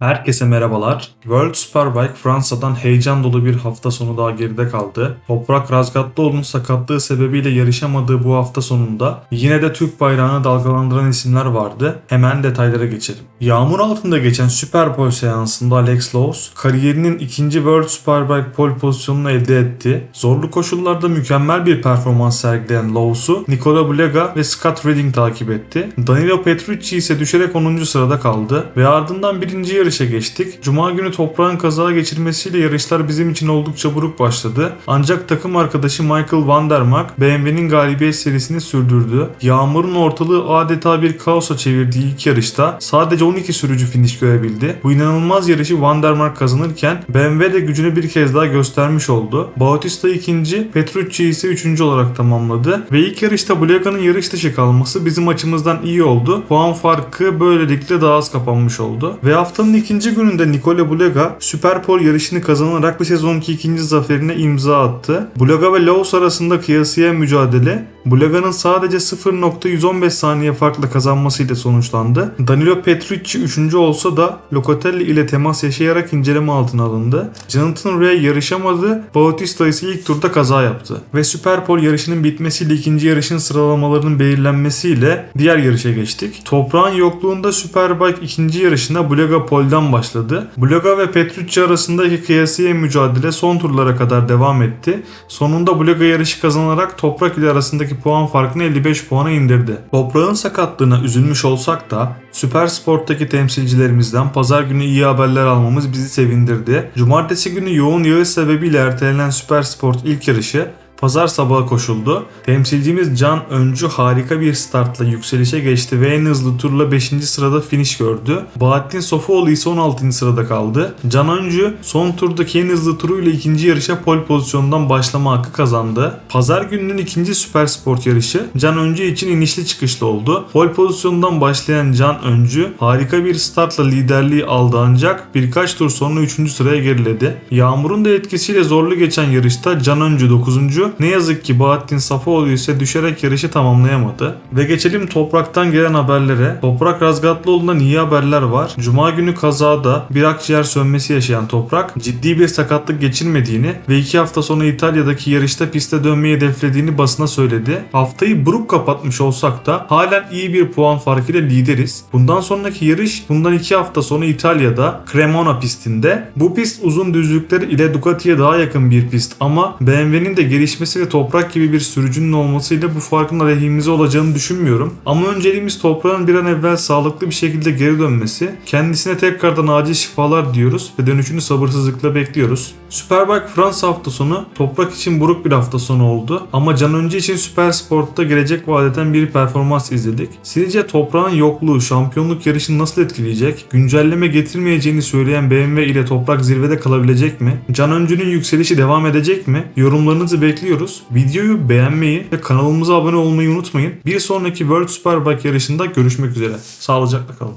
Herkese merhabalar. World Superbike Fransa'dan heyecan dolu bir hafta sonu daha geride kaldı. Toprak Razgatlıoğlu'nun sakatlığı sebebiyle yarışamadığı bu hafta sonunda yine de Türk bayrağını dalgalandıran isimler vardı. Hemen detaylara geçelim. Yağmur altında geçen Superpole seansında Alex Lowe's kariyerinin ikinci World Superbike pole pozisyonunu elde etti. Zorlu koşullarda mükemmel bir performans sergileyen Lowes'u Nicola Bulega ve Scott Redding takip etti. Danilo Petrucci ise düşerek 10. sırada kaldı ve ardından birinci yarışa geçtik. Cuma günü toprağın kaza geçirmesiyle yarışlar bizim için oldukça buruk başladı. Ancak takım arkadaşı Michael Van der Mark BMW'nin galibiyet serisini sürdürdü. Yağmurun ortalığı adeta bir kaosa çevirdiği ilk yarışta sadece 12 sürücü finish görebildi. Bu inanılmaz yarışı Van der Mark kazanırken BMW de gücünü bir kez daha göstermiş oldu. Bautista ikinci, Petrucci ise üçüncü olarak tamamladı ve ilk yarışta Bulega'nın yarış dışı kalması bizim açımızdan iyi oldu. Puan farkı böylelikle daha az kapanmış oldu. Ve haftanın ikinci gününde Nicola Bulega Superpole yarışını kazanarak bir sezonki ikinci zaferine imza attı. Bulega ve Lowes arasında kıyasıya mücadele Bulega'nın sadece 0.115 saniye farkla kazanmasıyla sonuçlandı. Danilo Petrucci 3. olsa da Locatelli ile temas yaşayarak inceleme altına alındı. Jonathan Rea yarışamadı, Bautista ise ilk turda kaza yaptı. Ve Superpole yarışının bitmesiyle ikinci yarışın sıralamalarının belirlenmesiyle diğer yarışa geçtik. Toprağın yokluğunda Superbike ikinci yarışına Bulega Pole'den başladı. Bulega ve Petrucci arasındaki kıyasiye mücadele son turlara kadar devam etti. Sonunda Bulega yarışı kazanarak Toprak ile arasındaki puan farkını 55 puana indirdi. Toprağın sakatlığına üzülmüş olsak da Süper Sport'taki temsilcilerimizden pazar günü iyi haberler almamız bizi sevindirdi. Cumartesi günü yoğun yağış sebebiyle ertelenen Süper Sport ilk yarışı Pazar sabahı koşuldu. Temsilcimiz Can Öncü harika bir startla yükselişe geçti ve en hızlı turla 5. sırada finish gördü. Bahattin Sofuoğlu ise 16. sırada kaldı. Can Öncü son turdaki en hızlı turuyla ikinci yarışa pole pozisyonundan başlama hakkı kazandı. Pazar gününün ikinci süper sport yarışı Can Öncü için inişli çıkışlı oldu. Pole pozisyondan başlayan Can Öncü harika bir startla liderliği aldı ancak birkaç tur sonra 3. sıraya geriledi. Yağmurun da etkisiyle zorlu geçen yarışta Can Öncü 9. Ne yazık ki Bahattin Safoğlu ise düşerek yarışı tamamlayamadı. Ve geçelim topraktan gelen haberlere. Toprak Razgatlıoğlu'ndan iyi haberler var. Cuma günü kazada bir akciğer sönmesi yaşayan Toprak ciddi bir sakatlık geçirmediğini ve iki hafta sonra İtalya'daki yarışta piste dönmeyi hedeflediğini basına söyledi. Haftayı buruk kapatmış olsak da halen iyi bir puan farkıyla lideriz. Bundan sonraki yarış bundan iki hafta sonra İtalya'da Cremona pistinde. Bu pist uzun düzlükler ile Ducati'ye daha yakın bir pist ama BMW'nin de gelişmesi ve toprak gibi bir sürücünün olmasıyla bu farkın aleyhimize olacağını düşünmüyorum. Ama önceliğimiz toprağın bir an evvel sağlıklı bir şekilde geri dönmesi. Kendisine tekrardan acil şifalar diyoruz ve dönüşünü sabırsızlıkla bekliyoruz. Superbike Fransa hafta sonu toprak için buruk bir hafta sonu oldu ama Can Önce için Süper Sport'ta gelecek vadeden bir performans izledik. Sizce toprağın yokluğu şampiyonluk yarışını nasıl etkileyecek? Güncelleme getirmeyeceğini söyleyen BMW ile toprak zirvede kalabilecek mi? Can Öncü'nün yükselişi devam edecek mi? Yorumlarınızı bekliyoruz. Videoyu beğenmeyi ve kanalımıza abone olmayı unutmayın. Bir sonraki World Superbike yarışında görüşmek üzere. Sağlıcakla kalın.